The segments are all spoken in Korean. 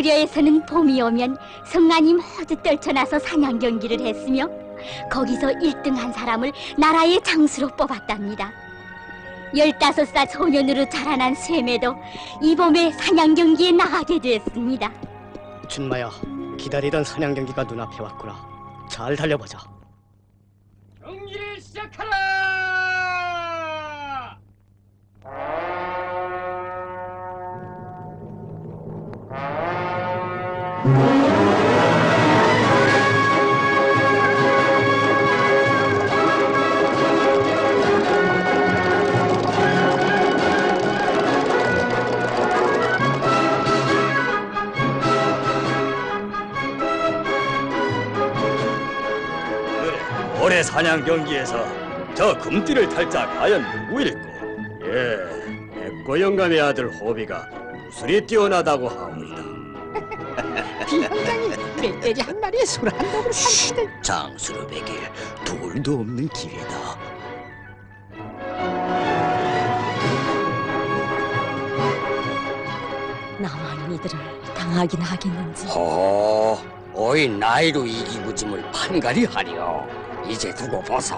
고구려에서는 봄이 오면 성난이 모두 떨쳐나서 사냥 경기를 했으며 거기서 1등한 사람을 나라의 장수로 뽑았답니다. 15살 소년으로 자라난 쇠매도 이 봄에 사냥 경기에 나가게 됐습니다. 준마야, 기다리던 사냥 경기가 눈앞에 왔구나. 잘 달려보자. 경기를 시작하라! 올해 사냥 경기에서 저 금띠를 탈 자 과연 누구일꼬? 예, 백고 영감의 아들 호비가 무술이 뛰어나다고 하오이다. 멧돼지 한 마리에 술한 병을 삼키는 장수로 베길 돌도 없는 기회다. 나만 이들을 당하긴 하겠는지 허, 어이 나이로 이기고짐을 판가리 하리요. 이제 두고 보소.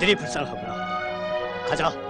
새끼들이 불쌍하구나. 가자.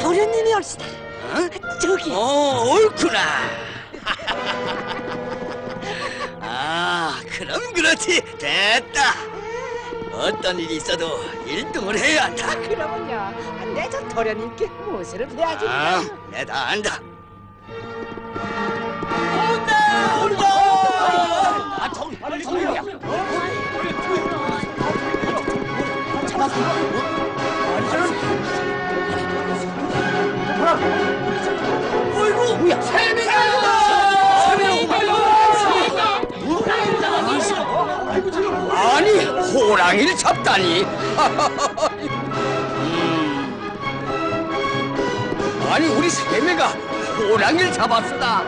도련님이 올시다. 저기. 어, 옳구나. 아, 그럼 그렇지. 됐다. 어떤 일이 있어도 1등을 해야 한다. 그러면요 내저 도련님께 무엇을 해야지 아, 내다 안다. 잡다니. 음. 아니, 우리 세매가 호랑이를 잡았다.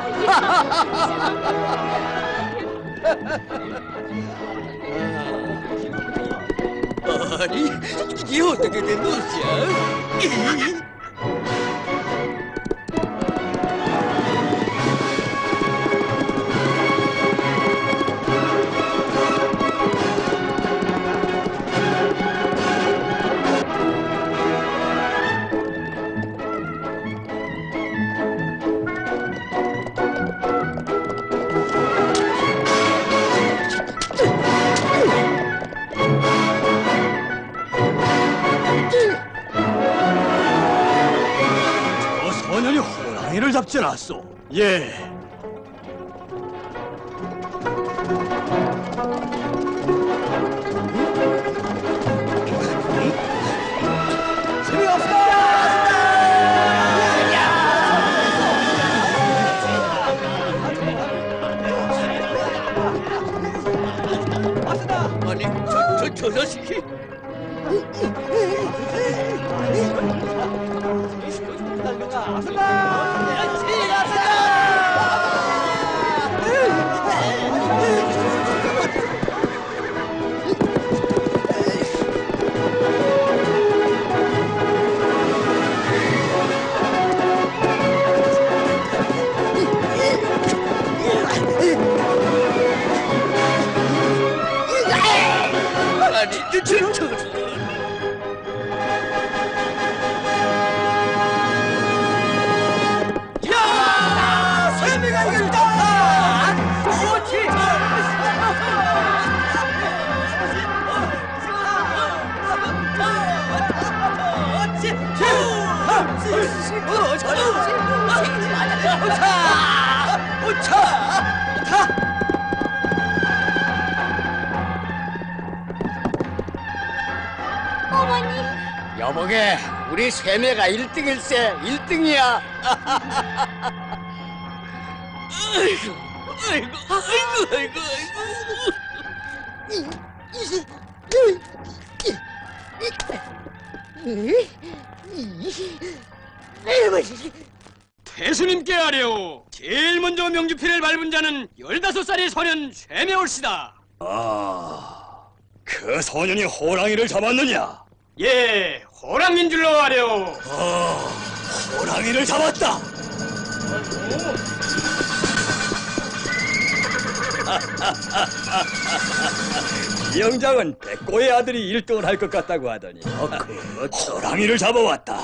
아니, 이게 어떻게 된 것이야? 호랑이를 잡지 않았소. 예. 아니, 저, 저, 저 자식이. 아니, 저, 저, 저. 여보게, 우리 세매가 1등일세, 1등이야. 아이고, 아이고, 아이고, 아이고, 아이고. 태수님께 아뢰오 제일 먼저 명주필을 밟은 자는 열다섯 살의 소년 쇠매올시다 아, 그 소년이 호랑이를 잡았느냐? 예 호랑인 줄로 아뢰오 아, 호랑이를 잡았다. 이 영장은 백고의 아들이 1등을 할 것 같다고 하더니 호랑이를 잡아왔다.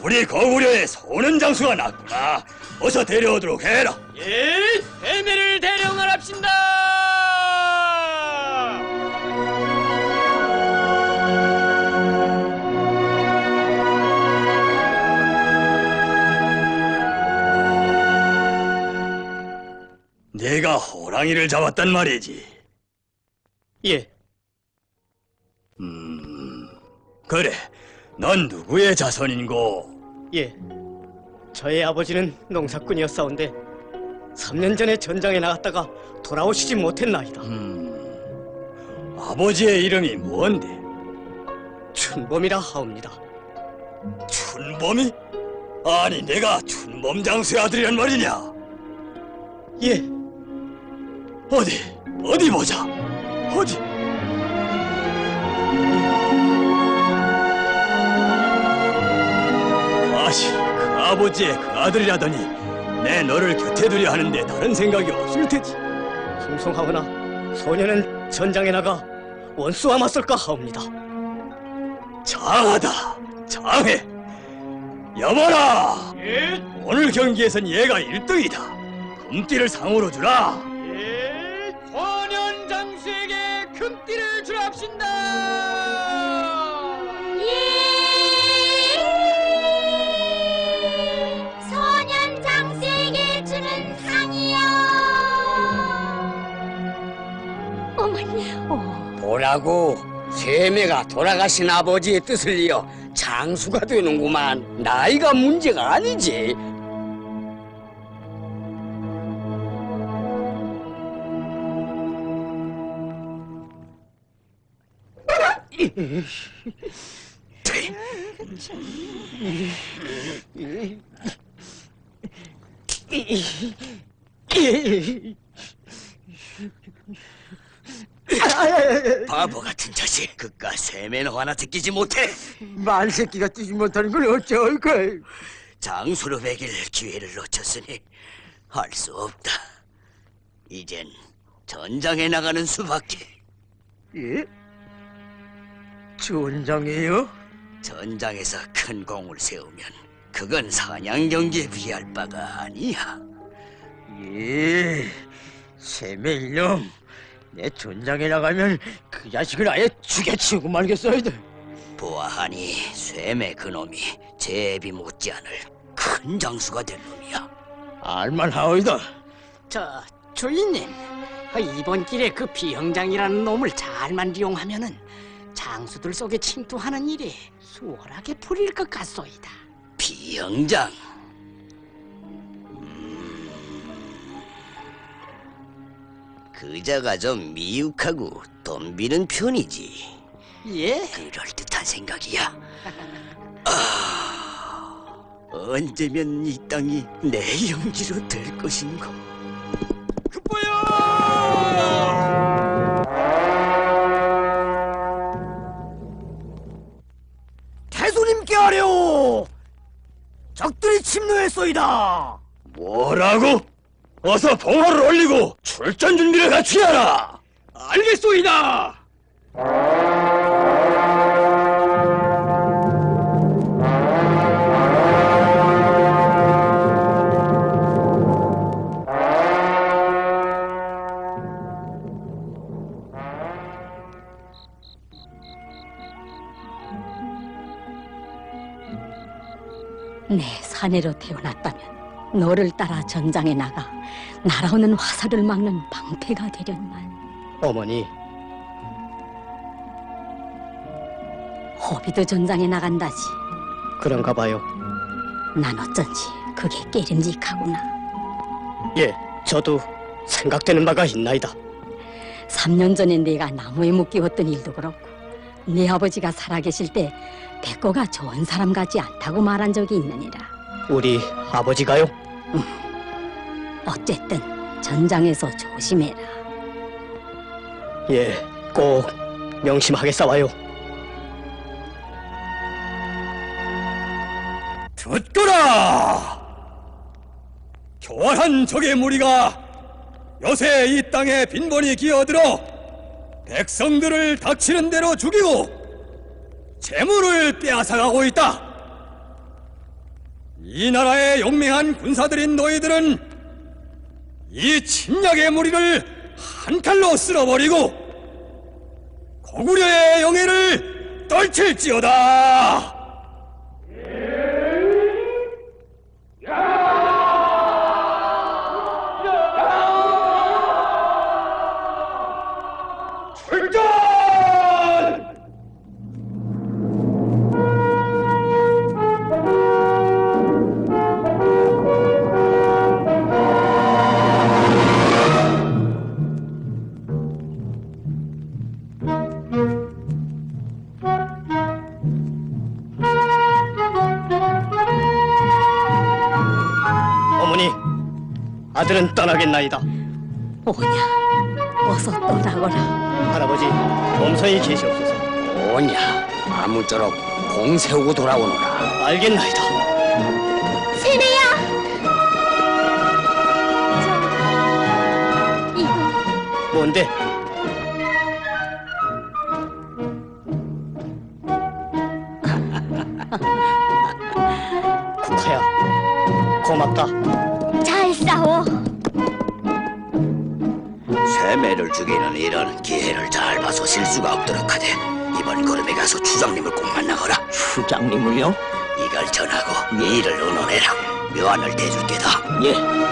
우리 거구려에 소는 장수가 났구나. 어서 데려오도록 해라. 예 쇠매를 대령하랍신다 네가 호랑이를 잡았단 말이지. 예, 음, 그래. 넌 누구의 자손인고? 예. 저의 아버지는 농사꾼이었사온데 3년 전에 전장에 나갔다가 돌아오시지 못했나이다. 음, 아버지의 이름이 뭔데? 춘범이라 하옵니다. 춘범이? 아니, 내가 춘범 장수의 아들이란 말이냐? 예, 어디 어디 보자. 어디? 아시 그 아버지의 그 아들이라더니 내 너를 곁에 두려 하는데 다른 생각이 없을 테지. 숭성하거나 소녀는 전장에 나가 원수와 맞설까 하옵니다. 장하다 장해. 여봐라. 예? 오늘 경기에선 얘가 1등이다. 금띠를 상으로 주라. 합신다. 예! 소년 장수에게 주는 상이요. 어머니, 보라고 쇠매가 돌아가신 아버지의 뜻을 이어 장수가 되는구만. 나이가 문제가 아니지. 바보 같은 자식, 그깟 쇠매는 하나 제끼지 못해. 말새끼가 뛰지 못하는 걸 어쩔 걸. 장수로 매길 기회를 놓쳤으니 할 수 없다. 이젠 전장에 나가는 수밖에. 예? 전장이에요? 전장에서 큰 공을 세우면 그건 사냥 경기에 비할 바가 아니야. 예. 일념. 내 전장에 나가면 그 자식을 아예 죽여치우고 말겠어야 돼. 보아하니 쇠매 그놈이 제비 못지않을 큰 장수가 될 놈이야. 알만하오이다. 저 주인님 아, 이번 길에 그 비형장이라는 놈을 잘만 이용하면은 장수들 속에 침투하는 일이 수월하게 풀릴 것 같소이다. 비영장. 음, 그자가 좀 미욱하고 덤비는 편이지. 예? 그럴 듯한 생각이야. 아, 언제면 이 땅이 내 영지로 될 것인가? 급보 침노했소이다. 뭐라고? 어서 봉화를 올리고 출전 준비를 갖추어라. 알겠소이다. 내 사내로 태어났다면 너를 따라 전장에 나가 날아오는 화살을 막는 방패가 되련만 어머니, 호비도 전장에 나간다지 그런가 봐요. 난 어쩐지 그게 깨림직하구나 예, 저도 생각되는 바가 있나이다. 3년 전에 내가 나무에 묶이었던 일도 그렇고 네 아버지가 살아계실 때 백고가 좋은 사람 같지 않다고 말한 적이 있느니라 우리 아버지가요? 어쨌든 전장에서 조심해라 예, 꼭 명심하게 싸워요. 듣거라! 교활한 적의 무리가 요새 이 땅에 빈번히 기어들어 백성들을 닥치는 대로 죽이고 재물을 빼앗아가고 있다. 이 나라의 용맹한 군사들인 너희들은 이 침략의 무리를 한 칼로 쓸어버리고 고구려의 영예를 떨칠지어다. 아들은 떠나겠나이다. 오냐, 어서 떠나거라. 할아버지, 엄선히 계시옵소서. 뭐냐 아무쪼록 공 세우고 돌아오노라. 알겠나이다. 세배야! 이거, 뭔데? 국화야, 고맙다. 죽이는 일은 기회를 잘 봐서 실수가 없도록 하되 이번 걸음에 가서 추장님을 꼭 만나거라 추장님을요? 이걸 전하고 이 일을 의논해라 묘안을 대줄 게다 예.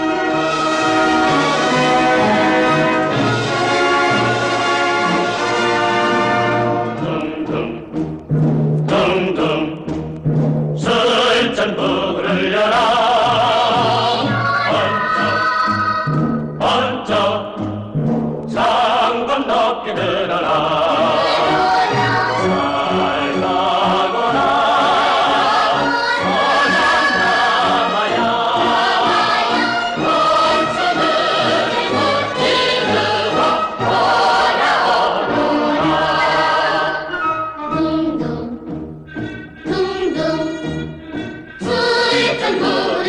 Bible.